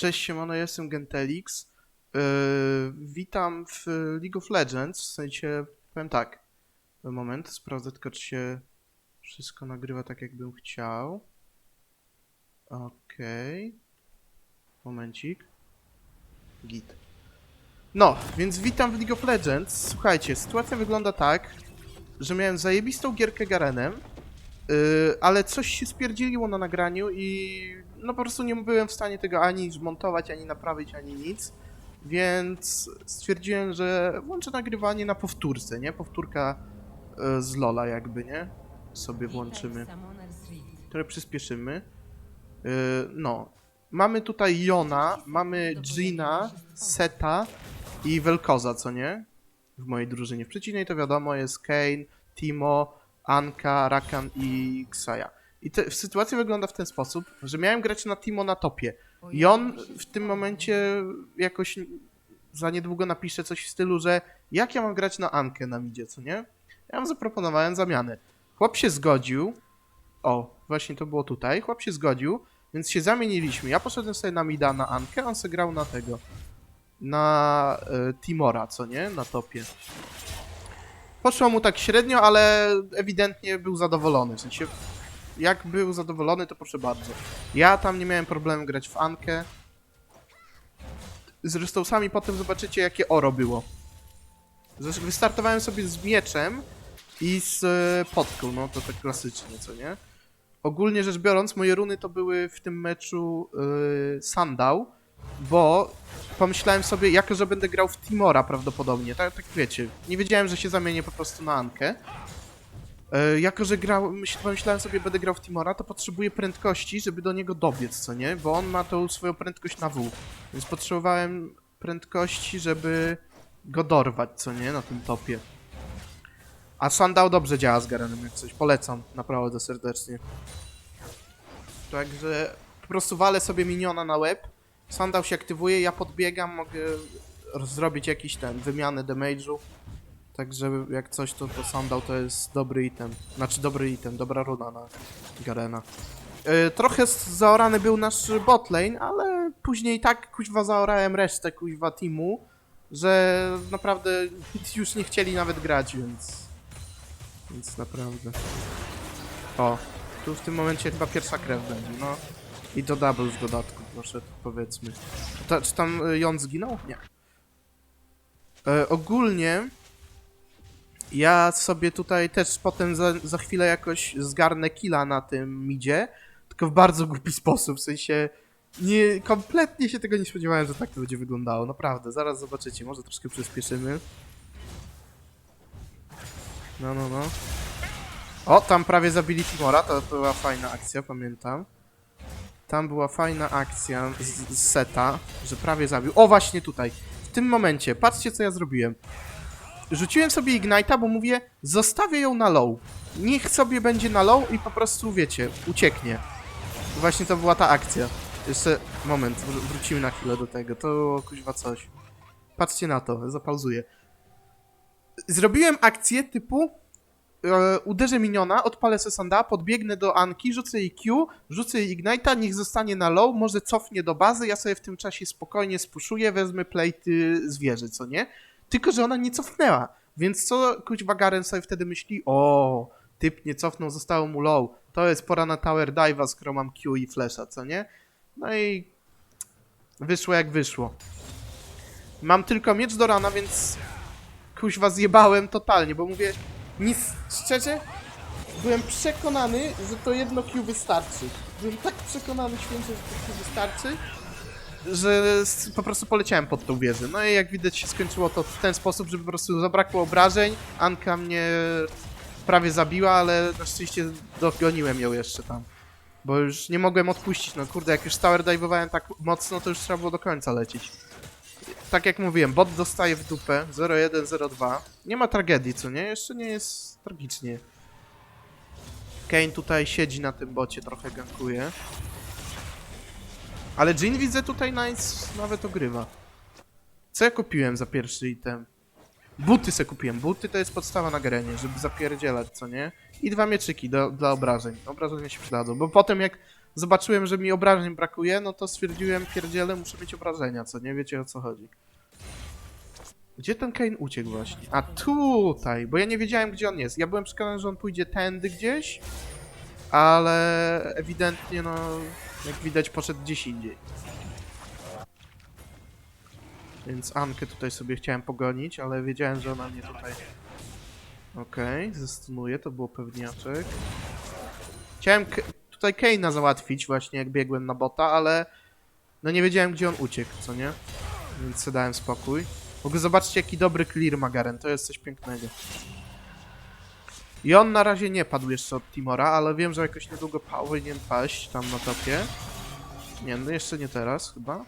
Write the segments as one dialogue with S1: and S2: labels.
S1: Cześć, siemano, ja jestem Gentelix. Yy, witam w League of Legends, w sensie, powiem tak. Moment, sprawdzę tylko, czy się wszystko nagrywa tak, jakbym chciał. Okej. Momencik. Git. No, więc witam w League of Legends. Słuchajcie, sytuacja wygląda tak, że miałem zajebistą gierkę Garenem, yy, ale coś się spierdzieliło na nagraniu i no po prostu nie byłem w stanie tego ani zmontować, ani naprawić, ani nic. Więc stwierdziłem, że włączę nagrywanie na powtórce, nie? Powtórka e, z Lola jakby, nie? Sobie włączymy. Które przyspieszymy. E, No. Mamy tutaj Jona, mamy Gina, Seta i Velkoza, co nie? W mojej drużynie. W przeciwnej to wiadomo jest Kane, Timo, Anka, Rakan i Xaya. I te, sytuacja wygląda w ten sposób, że miałem grać na Timo na topie. I on w tym momencie jakoś za niedługo napisze coś w stylu, że jak ja mam grać na Ankę na midzie, co nie? Ja mu zaproponowałem zamianę. Chłop się zgodził. O, właśnie to było tutaj. Chłop się zgodził, więc się zamieniliśmy. Ja poszedłem sobie na mida na Ankę, on sobie grał na tego. Na e, Timora, co nie? Na topie. Poszło mu tak średnio, ale ewidentnie był zadowolony. W sensie, jak był zadowolony, to proszę bardzo. Ja tam nie miałem problemu grać w Ankę. Zresztą sami potem zobaczycie, jakie oro było. Zresztą wystartowałem sobie z mieczem i z e, potką, no to tak klasycznie, co nie? Ogólnie rzecz biorąc, moje runy to były w tym meczu yy, Sandał, bo pomyślałem sobie, jako że będę grał w Timora prawdopodobnie, tak, tak wiecie, nie wiedziałem, że się zamienię po prostu na Ankę. E, jako, że grał, myśl, pomyślałem sobie, będę grał w Timora, to potrzebuję prędkości, żeby do niego dobiec, co nie? Bo on ma tą swoją prędkość na W. Więc potrzebowałem prędkości, żeby go dorwać, co nie? Na tym topie. A Sandał dobrze działa z Garenem, jak coś. Polecam, naprawdę serdecznie. Także po prostu walę sobie miniona na łeb. Sandał się aktywuje, ja podbiegam, mogę zrobić jakiś ten, wymianę damage'u. Także jak coś, to, to Sandał to jest dobry item. Znaczy dobry item, dobra runa na Garena. Yy, trochę zaorany był nasz botlane, ale później tak kuźwa zaorałem resztę kuźwa teamu, że naprawdę już nie chcieli nawet grać, więc... Więc naprawdę... O, tu w tym momencie chyba pierwsza krew będzie, no. I to double w dodatku, proszę, powiedzmy. Ta, czy tam y, Jon zginął? Nie. E, ogólnie ja sobie tutaj też potem za, za chwilę jakoś zgarnę killa na tym midzie, tylko w bardzo głupi sposób, w sensie nie, kompletnie się tego nie spodziewałem, że tak to będzie wyglądało, naprawdę, zaraz zobaczycie, może troszkę przyspieszymy. No, no, no. O, tam prawie zabili Timora, to była fajna akcja, pamiętam. Tam była fajna akcja z, z seta, że prawie zabił. O, właśnie tutaj. W tym momencie, patrzcie co ja zrobiłem. Rzuciłem sobie Ignite'a, bo mówię, zostawię ją na low. Niech sobie będzie na low i po prostu, wiecie, ucieknie. Właśnie to była ta akcja. Jeszcze, moment, wr- wrócimy na chwilę do tego. To było kuźwa coś. Patrzcie na to, zapauzuję. Zrobiłem akcję typu e, uderzę miniona, odpalę se sanda, podbiegnę do Anki, rzucę jej Q, rzucę jej Ignite'a, niech zostanie na low, może cofnie do bazy, ja sobie w tym czasie spokojnie spuszuję, wezmę plejty zwierzy, co nie? Tylko, że ona nie cofnęła. Więc co kuźwa Garen sobie wtedy myśli? O, typ nie cofnął, zostało mu low. To jest pora na tower dive'a, skoro mam Q i flasha, co nie? No i wyszło jak wyszło. Mam tylko miecz do rana, więc kuźwa zjebałem totalnie, bo mówię, nic, szczerze, byłem przekonany, że to jedno Q wystarczy. Byłem tak przekonany święcie, że to Q wystarczy, że po prostu poleciałem pod tą wieżę. No i jak widać się skończyło to w ten sposób, że po prostu zabrakło obrażeń. Anka mnie prawie zabiła, ale na szczęście dogoniłem ją jeszcze tam. Bo już nie mogłem odpuścić, no kurde, jak już tower dive'owałem tak mocno, to już trzeba było do końca lecieć. Tak jak mówiłem, bot dostaje w dupę 0-1-0-2. Nie ma tragedii, co nie? Jeszcze nie jest tragicznie. Kane tutaj siedzi na tym bocie, trochę gankuje. Ale Jin widzę tutaj nice nawet ogrywa. Co ja kupiłem za pierwszy item? Buty se kupiłem. Buty to jest podstawa na grenie, żeby zapierdzielać, co nie? I dwa mieczyki do, dla obrażeń. Obrażenia się przydadzą, bo potem jak zobaczyłem, że mi obrażeń brakuje, no to stwierdziłem, pierdziele, muszę mieć obrażenia, co nie wiecie o co chodzi. Gdzie ten Kane uciekł właśnie? A tutaj, bo ja nie wiedziałem gdzie on jest. Ja byłem przekonany, że on pójdzie tędy gdzieś, ale ewidentnie, no, jak widać, poszedł gdzieś indziej. Więc Ankę tutaj sobie chciałem pogonić, ale wiedziałem, że ona mnie tutaj... Okej, zestunuję, to było pewniaczek. Chciałem tutaj Kane'a załatwić właśnie, jak biegłem na bota, ale... No nie wiedziałem, gdzie on uciekł, co nie? Więc dałem spokój. W ogóle zobaczcie, jaki dobry clear ma Garen, to jest coś pięknego. I on na razie nie padł jeszcze od Timora, ale wiem, że jakoś niedługo powinien paść tam na topie. Nie, no jeszcze nie teraz chyba.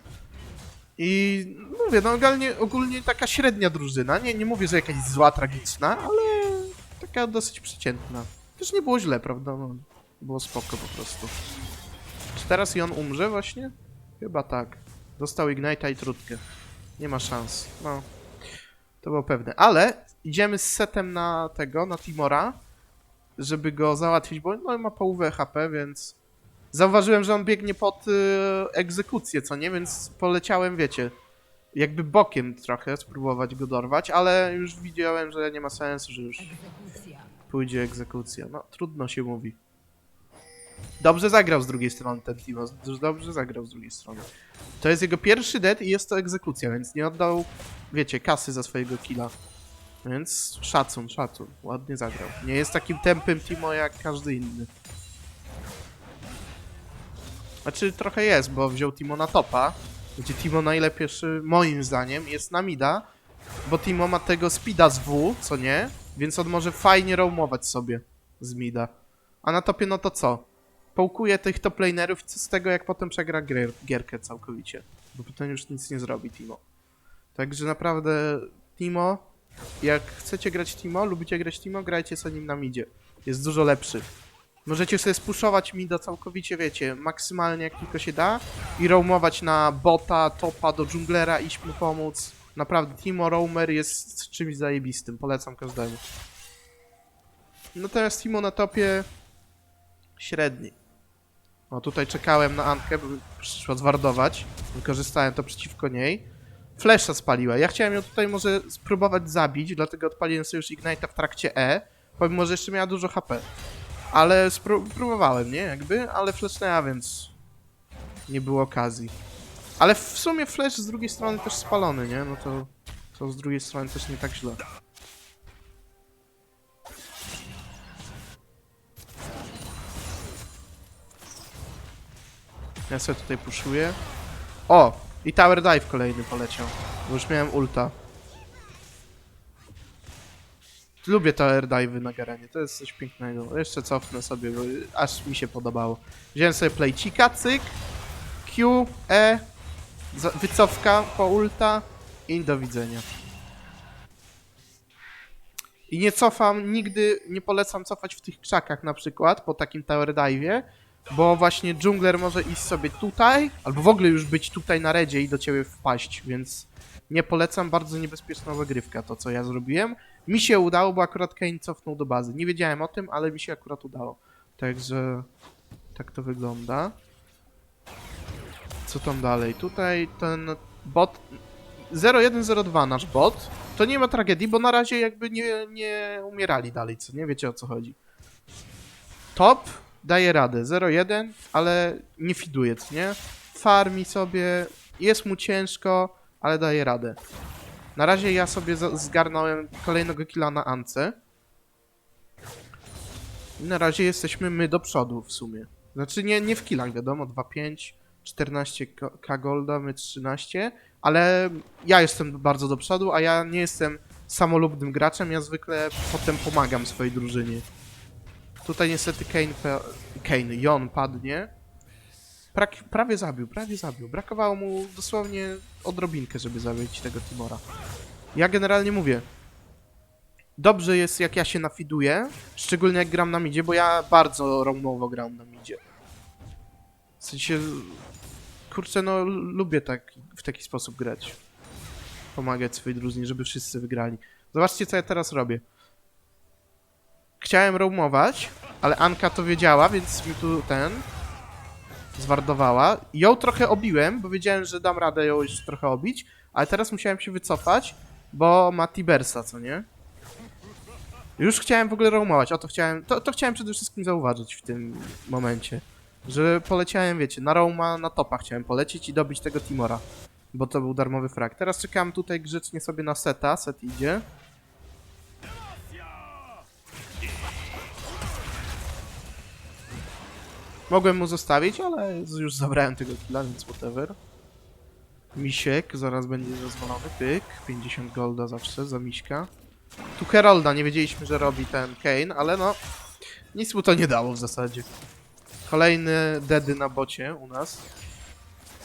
S1: I mówię, no ogólnie, ogólnie taka średnia drużyna. Nie, nie mówię, że jakaś zła, tragiczna, ale taka dosyć przeciętna. Też nie było źle, prawda? No, było spoko po prostu. Czy teraz i on umrze właśnie? Chyba tak. Dostał Ignite'a i trutkę. Nie ma szans. No. To było pewne. Ale idziemy z setem na tego, na Timora, żeby go załatwić, bo no, ma połowę HP, więc zauważyłem, że on biegnie pod y, egzekucję, co nie? Więc poleciałem, wiecie, jakby bokiem trochę spróbować go dorwać, ale już widziałem, że nie ma sensu, że już pójdzie egzekucja. No, trudno się mówi. Dobrze zagrał z drugiej strony ten Timo, dobrze zagrał z drugiej strony. To jest jego pierwszy dead i jest to egzekucja, więc nie oddał, wiecie, kasy za swojego killa. Więc szacun, szacun. Ładnie zagrał. Nie jest takim tępym Timo jak każdy inny. Znaczy trochę jest, bo wziął Timo na topa, gdzie Timo najlepszy, moim zdaniem, jest na mida, bo Timo ma tego speeda z W, co nie? Więc on może fajnie roamować sobie z mida. A na topie no to co? Połkuje tych top lanerów i co z tego, jak potem przegra gier, gierkę całkowicie. Bo potem już nic nie zrobi Timo. Także naprawdę Timo, jak chcecie grać Timo, lubicie grać Timo, grajcie sobie nim na midzie. Jest dużo lepszy. Możecie sobie spuszować mida całkowicie, wiecie, maksymalnie jak tylko się da i roamować na bota, topa, do dżunglera, iść mu pomóc. Naprawdę, Timo Roamer jest czymś zajebistym, polecam każdemu. Natomiast Timo na topie średni. O, tutaj czekałem na Ankę, by przyszła zwardować. Wykorzystałem to przeciwko niej. Flesza spaliła. Ja chciałem ją tutaj może spróbować zabić, dlatego odpaliłem sobie już Ignite'a w trakcie E, pomimo, że jeszcze miała dużo HP. Ale spró- próbowałem, nie? Jakby, ale flesznęła, więc nie było okazji. Ale w sumie flash z drugiej strony też spalony, nie? No to, to z drugiej strony też nie tak źle. Ja sobie tutaj puszuję. O! I Tower Dive kolejny poleciał. Bo już miałem ulta. Lubię Tower Dive'y na Garenie, to jest coś pięknego. Jeszcze cofnę sobie, bo aż mi się podobało. Wziąłem sobie playcika, cyk, Q, E, wycofka po ulta i do widzenia. I nie cofam, nigdy nie polecam cofać w tych krzakach na przykład, po takim Tower Dive'ie, bo właśnie dżungler może iść sobie tutaj, albo w ogóle już być tutaj na redzie i do ciebie wpaść, więc nie polecam, bardzo niebezpieczna zagrywka to, co ja zrobiłem. Mi się udało, bo akurat Kane cofnął do bazy. Nie wiedziałem o tym, ale mi się akurat udało. Także tak to wygląda. Co tam dalej? Tutaj ten bot 0102 nasz bot. To nie ma tragedii, bo na razie jakby nie, nie umierali dalej, co nie wiecie o co chodzi. Top daje radę 01, ale nie fiduje, nie? Farmi sobie, jest mu ciężko, ale daje radę. Na razie ja sobie zgarnąłem kolejnego killa na Ance. I na razie jesteśmy my do przodu w sumie. Znaczy nie, nie w killach, wiadomo, 2-5, 14k golda, my 13, ale ja jestem bardzo do przodu, a ja nie jestem samolubnym graczem, ja zwykle potem pomagam swojej drużynie. Tutaj niestety Kane, Kane, Jon padnie. Prak- prawie zabił, prawie zabił. Brakowało mu dosłownie odrobinkę, żeby zabić tego Timora. Ja generalnie mówię, dobrze jest jak ja się nafiduję, szczególnie jak gram na midzie, bo ja bardzo roamowo gram na midzie. W sensie, kurczę, no lubię tak, w taki sposób grać. Pomagać swojej drużynie, żeby wszyscy wygrali. Zobaczcie, co ja teraz robię. Chciałem roamować, ale Anka to wiedziała, więc mi tu ten... zwardowała. Ją trochę obiłem, bo wiedziałem, że dam radę ją jeszcze trochę obić, ale teraz musiałem się wycofać, bo ma Tibersa, co nie? Już chciałem w ogóle roamować, o to chciałem, to, to chciałem przede wszystkim zauważyć w tym momencie. Że poleciałem, wiecie, na roama, na topa chciałem polecieć i dobić tego Timora. Bo to był darmowy frag. Teraz czekam tutaj grzecznie sobie na seta, set idzie. Mogłem mu zostawić, ale już zabrałem tego killa, więc whatever. Misiek, zaraz będzie rozwalony, pyk, 50 golda zawsze za Miśka. Tu Herolda, nie wiedzieliśmy, że robi ten Kane, ale no, nic mu to nie dało w zasadzie. Kolejny dedy na bocie u nas.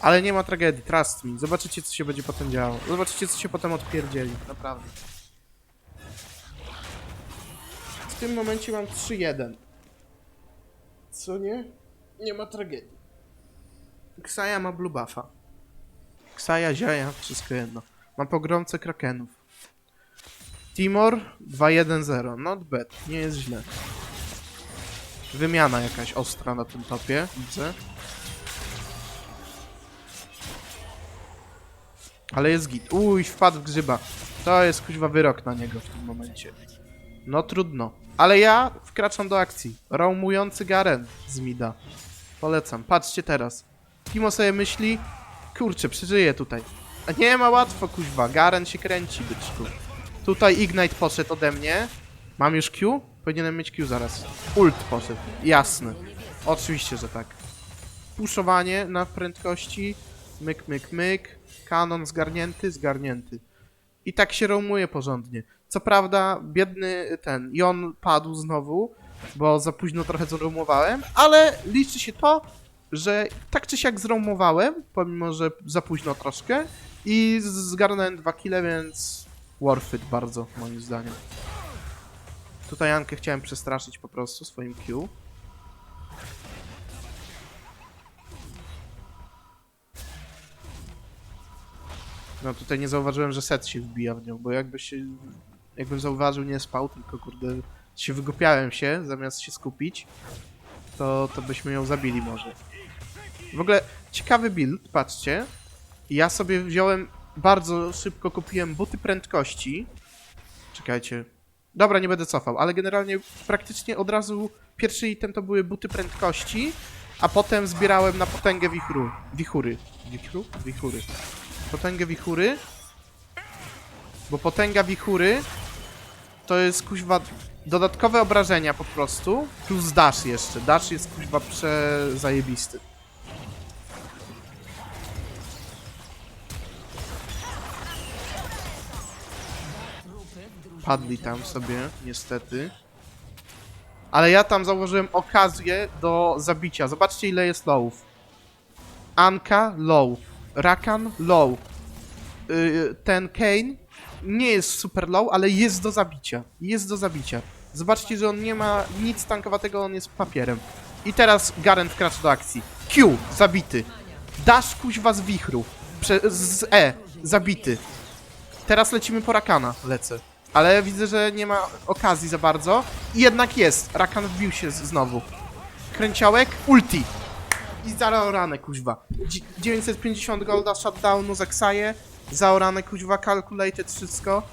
S1: Ale nie ma tragedii, trust me. Zobaczycie, co się będzie potem działo. Zobaczycie, co się potem odpierdzieli, naprawdę. W tym momencie mam 3-1. Co nie? Nie ma tragedii. Ksaja ma blue buffa. Ksaja, ziaja, wszystko jedno. Mam pogromcę krakenów. Timor 2-1-0. Not bad, nie jest źle. Wymiana jakaś ostra na tym topie, widzę. Ale jest git. Uj, wpadł w grzyba. To jest kuźwa wyrok na niego w tym momencie. No trudno. Ale ja wkraczam do akcji. Roamujący Garen z Mida. Polecam. Patrzcie teraz. Timo sobie myśli, kurczę, przeżyję tutaj. A nie ma łatwo, kuźwa. Garen się kręci, byczku. Tutaj Ignite poszedł ode mnie. Mam już Q? Powinienem mieć Q zaraz. Ult poszedł. Jasne. Oczywiście, że tak. Puszowanie na prędkości. Myk, myk, myk. Kanon zgarnięty, zgarnięty. I tak się roamuje porządnie. Co prawda, biedny ten Jon padł znowu, bo za późno trochę zroumowałem, ale liczy się to, że tak czy siak zroumowałem, pomimo że za późno troszkę i zgarnąłem dwa kile, więc worth it bardzo, moim zdaniem. Tutaj Ankę chciałem przestraszyć po prostu swoim Q. No tutaj nie zauważyłem, że set się wbija w nią, bo jakby się... Jakbym zauważył, nie spał, tylko kurde... się wygłupiałem się, zamiast się skupić, to, to byśmy ją zabili może. W ogóle ciekawy build, patrzcie. Ja sobie wziąłem, bardzo szybko kupiłem buty prędkości. Czekajcie. Dobra, nie będę cofał, ale generalnie praktycznie od razu pierwszy item to były buty prędkości, a potem zbierałem na potęgę wichru. Wichury. Wichru? Wichury. Potęgę wichury. Bo potęga wichury to jest kuźwa dodatkowe obrażenia po prostu, plus dash jeszcze. Dash jest kuźwa przezajebisty. Padli tam sobie, niestety. Ale ja tam zauważyłem okazję do zabicia. Zobaczcie ile jest lowów. Anka low. Rakan low. Yy, ten Kane nie jest super low, ale jest do zabicia. Jest do zabicia. Zobaczcie, że on nie ma nic tankowatego, on jest papierem. I teraz Garen wkracza do akcji. Q, zabity. Dash kuźwa z wichru. Prze z E, zabity. Teraz lecimy po Rakana, lecę. Ale widzę, że nie ma okazji za bardzo. I jednak jest. Rakan wbił się znowu. Kręciołek, ulti. I zaorane, kuźwa. Dzi- 950 golda shutdownu za Ksaję. Zaorane, kuźwa, calculated wszystko.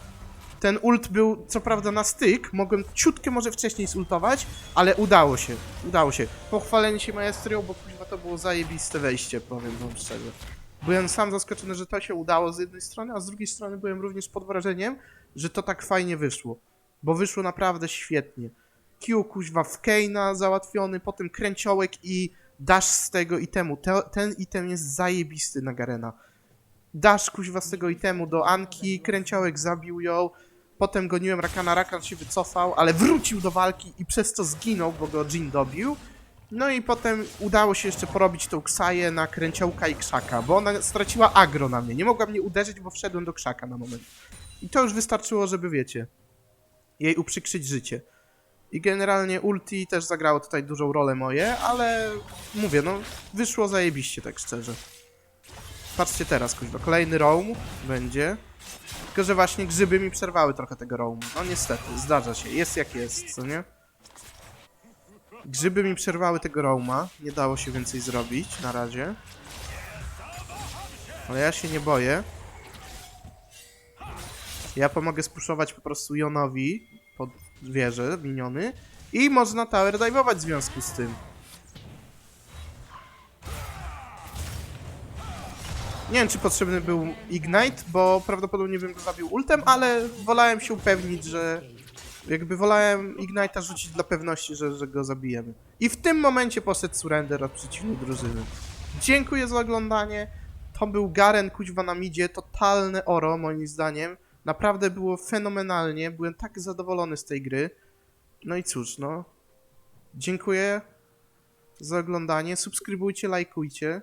S1: Ten ult był, co prawda, na styk. Mogłem ciutkę może wcześniej zultować, ale udało się. Udało się. Pochwalenie się maestrią, bo kuźwa to było zajebiste wejście, powiem wam szczerze. Byłem sam zaskoczony, że to się udało z jednej strony, a z drugiej strony byłem również pod wrażeniem, że to tak fajnie wyszło. Bo wyszło naprawdę świetnie. Q kuźwa w Keina załatwiony, potem kręciołek i dash z tego itemu. Te, ten item jest zajebisty na Garena. Dash kuźwa z tego itemu do Anki, kręciołek zabił ją, potem goniłem Rakana, Rakan się wycofał, ale wrócił do walki i przez to zginął, bo go Jin dobił. No i potem udało się jeszcze porobić tą Ksaję na kręciołka i krzaka, bo ona straciła agro na mnie. Nie mogła mnie uderzyć, bo wszedłem do krzaka na moment. I to już wystarczyło, żeby wiecie, jej uprzykrzyć życie. I generalnie ulti też zagrało tutaj dużą rolę moje, ale mówię, no wyszło zajebiście, tak szczerze. Patrzcie teraz, kuźwa, kolejny roam będzie. Tylko, że właśnie grzyby mi przerwały trochę tego roamu. No niestety, zdarza się, jest jak jest, co nie? Grzyby mi przerwały tego roama. Nie dało się więcej zrobić na razie. Ale ja się nie boję. Ja pomogę spuszować po prostu Jonowi pod wieżę, miniony. I można tower dive'ować w związku z tym. Nie wiem, czy potrzebny był Ignite, bo prawdopodobnie bym go zabił ultem, ale wolałem się upewnić, że... Jakby wolałem Ignite'a rzucić dla pewności, że, że go zabijemy. I w tym momencie poszedł surrender od przeciwnej drużyny. Dziękuję za oglądanie. To był Garen Kuźwa na midzie, totalne oro moim zdaniem. Naprawdę było fenomenalnie, byłem tak zadowolony z tej gry. No i cóż, no. Dziękuję za oglądanie, subskrybujcie, lajkujcie.